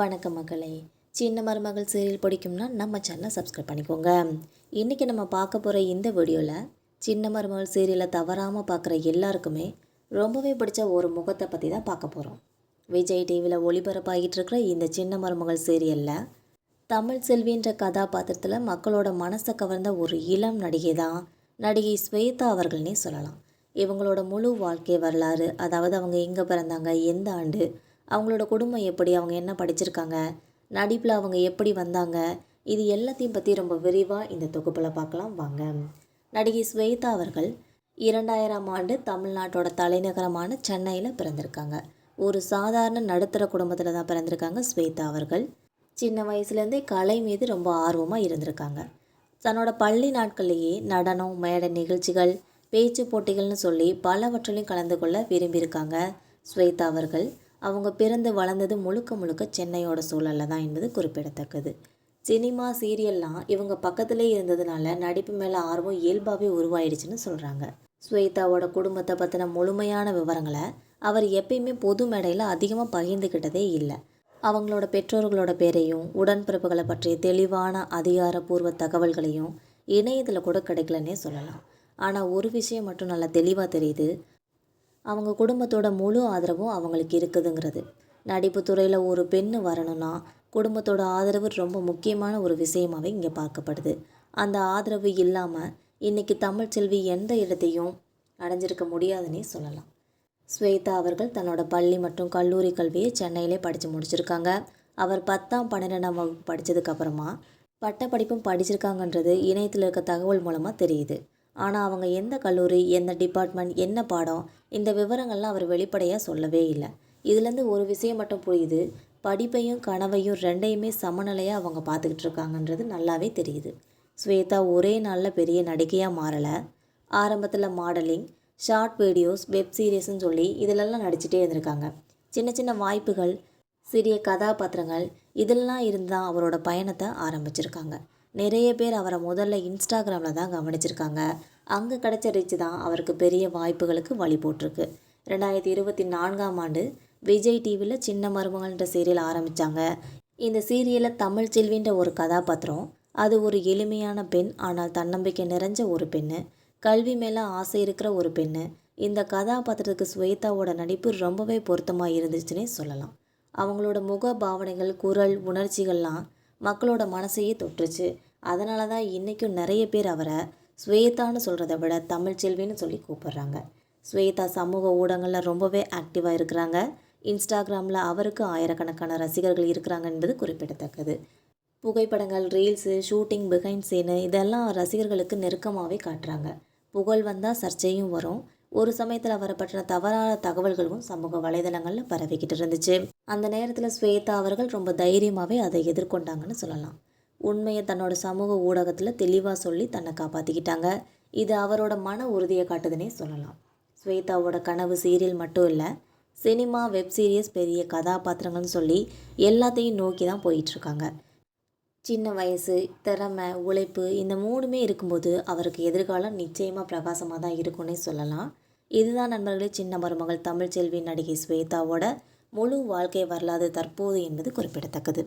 வணக்கம் மக்களை சின்ன மருமகள் சீரியல் பிடிக்கும்னா நம்ம சேனலை சப்ஸ்கிரைப் பண்ணிக்கோங்க. இன்றைக்கி நம்ம பார்க்க போகிற இந்த வீடியோவில் சின்ன மருமகள் சீரியலை தவறாமல் பார்க்குற எல்லாருக்குமே ரொம்பவே பிடிச்ச ஒரு முகத்தை பற்றி தான் பார்க்க போகிறோம் விஜய் டிவியில் ஒளிபரப்பாகிட்டு இருக்கிற இந்த சின்ன மருமகள் சீரியலில் தமிழ் செல்வின்ற கதாபாத்திரத்தில் மக்களோட மனசை கவர்ந்த ஒரு இளம் நடிகை தான் நடிகை ஸ்வேதா அவர்கள்னே சொல்லலாம். இவங்களோட முழு வாழ்க்கை வரலாறு அதாவது அவங்க எங்கே பிறந்தாங்க எந்த ஆண்டு அவங்களோட குடும்பம் எப்படி அவங்க என்ன படிச்சிருக்காங்க நடிப்பில் அவங்க எப்படி வந்தாங்க இது எல்லாத்தையும் பற்றி ரொம்ப விரிவாக இந்த தொகுப்பில் பார்க்கலாம். வாங்க. நடிகை ஸ்வேதா அவர்கள் இரண்டாயிரம் ஆண்டு தமிழ்நாட்டோட தலைநகரமான சென்னையில் பிறந்திருக்காங்க. ஒரு சாதாரண நடுத்தர குடும்பத்தில் தான் பிறந்திருக்காங்க ஸ்வேதா அவர்கள். சின்ன வயசுலேருந்தே கலை மீது ரொம்ப ஆர்வமாக இருந்திருக்காங்க. தன்னோட பள்ளி நாட்கள்லேயே நடனம் மேடை நிகழ்ச்சிகள் பேச்சு போட்டிகள்னு சொல்லி பலவற்றிலையும் கலந்து கொள்ள விரும்பியிருக்காங்க ஸ்வேதா அவர்கள். அவங்க பிறந்து வளர்ந்தது முழுக்க முழுக்க சென்னையோட சூழலில் தான் என்பது குறிப்பிடத்தக்கது. சினிமா சீரியல்லாம் இவங்க பக்கத்திலே இருந்ததுனால நடிப்பு மேலே ஆர்வம் இயல்பாகவே உருவாயிடுச்சுன்னு சொல்கிறாங்க ஸ்வேதாவோட குடும்பத்தை பற்றின முழுமையான விவரங்களை அவர் எப்பயுமே பொது மேடையில் அதிகமாக பகிர்ந்துக்கிட்டதே இல்லை. அவங்களோட பெற்றோர்களோட பேரையும் உடன்பிறப்புகளை பற்றிய தெளிவான அதிகாரப்பூர்வ தகவல்களையும் இணையத்தில் கூட கிடைக்கலன்னே சொல்லலாம். ஆனால் ஒரு விஷயம் மட்டும் நல்லா தெளிவாக தெரியுது. அவங்க குடும்பத்தோட முழு ஆதரவும் அவங்களுக்கு இருக்குதுங்கிறது. நடிப்பு துறையில் ஒரு பெண் வரணும்னா குடும்பத்தோட ஆதரவு ரொம்ப முக்கியமான ஒரு விஷயமாகவே இங்கே பார்க்கப்படுது. அந்த ஆதரவு இல்லாமல் இன்றைக்கி தமிழ் செல்வி எந்த இடத்தையும் அடைஞ்சிருக்க முடியாதுன்னே சொல்லலாம். ஸ்வேதா அவர்கள் தன்னோட பள்ளி மற்றும் கல்லூரி கல்வியை சென்னையிலே படித்து முடிச்சிருக்காங்க. அவர் பத்தாம் பன்னிரெண்டாம் வகுப்பு படித்ததுக்கப்புறமா பட்டப்படிப்பும் படிச்சிருக்காங்கன்றது இணையத்தில் இருக்க தகவல் மூலமாக தெரியுது. ஆனால் அவங்க எந்த கல்லூரி எந்த டிபார்ட்மெண்ட் என்ன பாடம் இந்த விவரங்கள்லாம் அவர் வெளிப்படையாக சொல்லவே இல்லை. இதுலேருந்து ஒரு விஷயம் மட்டும் புரியுது. படிப்பையும் கனவையும் ரெண்டையுமே சமநிலையாக அவங்க பார்த்துக்கிட்டு இருக்காங்கன்றது நல்லாவே தெரியுது. ஸ்வேதா ஒரே நாளில் பெரிய நடிகையாக மாறலை. ஆரம்பத்தில் மாடலிங் ஷார்ட் வீடியோஸ் வெப் சீரிஸ்ன்னு சொல்லி இதிலெல்லாம் நடிச்சிட்டே இருந்திருக்காங்க. சின்ன சின்ன வாய்ப்புகள் சிறிய கதாபாத்திரங்கள் இதெல்லாம் இருந்து தான் அவரோட பயணத்தை ஆரம்பிச்சிருக்காங்க. நிறைய பேர் அவரை முதல்ல இன்ஸ்டாகிராமில் தான் கவனிச்சிருக்காங்க. அங்கே கிடைச்ச ரீச் தான் அவருக்கு பெரிய வாய்ப்புகளுக்கு வழி போட்டிருக்கு. ரெண்டாயிரத்தி இருபத்தி நான்காம் ஆண்டு விஜய் டிவியில் சின்ன மருமகள்ன்ற சீரியல் ஆரம்பித்தாங்க இந்த சீரியலில் தமிழ் செல்வின்ற ஒரு கதாபாத்திரம் அது ஒரு எளிமையான பெண் ஆனால் தன்னம்பிக்கை நிறைஞ்ச ஒரு பெண்ணு கல்வி மேலே ஆசை இருக்கிற ஒரு பெண்ணு. இந்த கதாபாத்திரத்துக்கு ஸ்வேதாவோட நடிப்பு ரொம்பவே பொருத்தமாக இருந்துச்சுன்னே சொல்லலாம். அவங்களோட முக பாவனைகள் குரல் உணர்ச்சிகள்லாம் மக்களோட மனசையே தொற்றுச்சு அதனால தான் இன்றைக்கும் நிறைய பேர் அவரை ஸ்வேதான்னு சொல்கிறத விட தமிழ் செல்வின்னு சொல்லி கூப்பிட்றாங்க. ஸ்வேதா சமூக ஊடகங்களில் ரொம்பவே ஆக்டிவாக இருக்கிறாங்க. இன்ஸ்டாகிராமில் அவருக்கு ஆயிரக்கணக்கான ரசிகர்கள் இருக்கிறாங்க என்பது குறிப்பிடத்தக்கது. புகைப்படங்கள் ரீல்ஸு ஷூட்டிங் பிஹைண்ட் சீனு இதெல்லாம் ரசிகர்களுக்கு நெருக்கமாகவே காட்டுறாங்க. புகழ் வந்தால் சர்ச்சையும் வரும். ஒரு சமயத்தில் அவரை பற்றின தவறான தகவல்களும் சமூக வலைதளங்களில் பரவிக்கிட்டு இருந்துச்சு. அந்த நேரத்தில் ஸ்வேதா அவர்கள் ரொம்ப தைரியமாகவே அதை எதிர்கொண்டாங்கன்னு சொல்லலாம். உண்மையை தன்னோட சமூக ஊடகத்தில் தெளிவாக சொல்லி தன்னை காப்பாற்றிக்கிட்டாங்க இது அவரோட மன உறுதியை காட்டுதுன்னே சொல்லலாம். ஸ்வேதாவோட கனவு சீரியல் மட்டும் இல்லை சினிமா வெப் சீரியஸ் பெரிய கதாபாத்திரங்கள்னு சொல்லி எல்லாத்தையும் நோக்கி தான் போயிட்டுருக்காங்க. சின்ன வயசு திறமை உழைப்பு இந்த மூணுமே இருக்கும்போது அவருக்கு எதிர்காலம் நிச்சயமாக பிரகாசமாக தான் இருக்கும்னே சொல்லலாம். இதுதான் நண்பர்களே சின்ன மருமகள் தமிழ்ச்செல்வி நடிகை ஸ்வேதாவோட முழு வாழ்க்கை வரலாறு தற்போது என்பது குறிப்பிடத்தக்கது.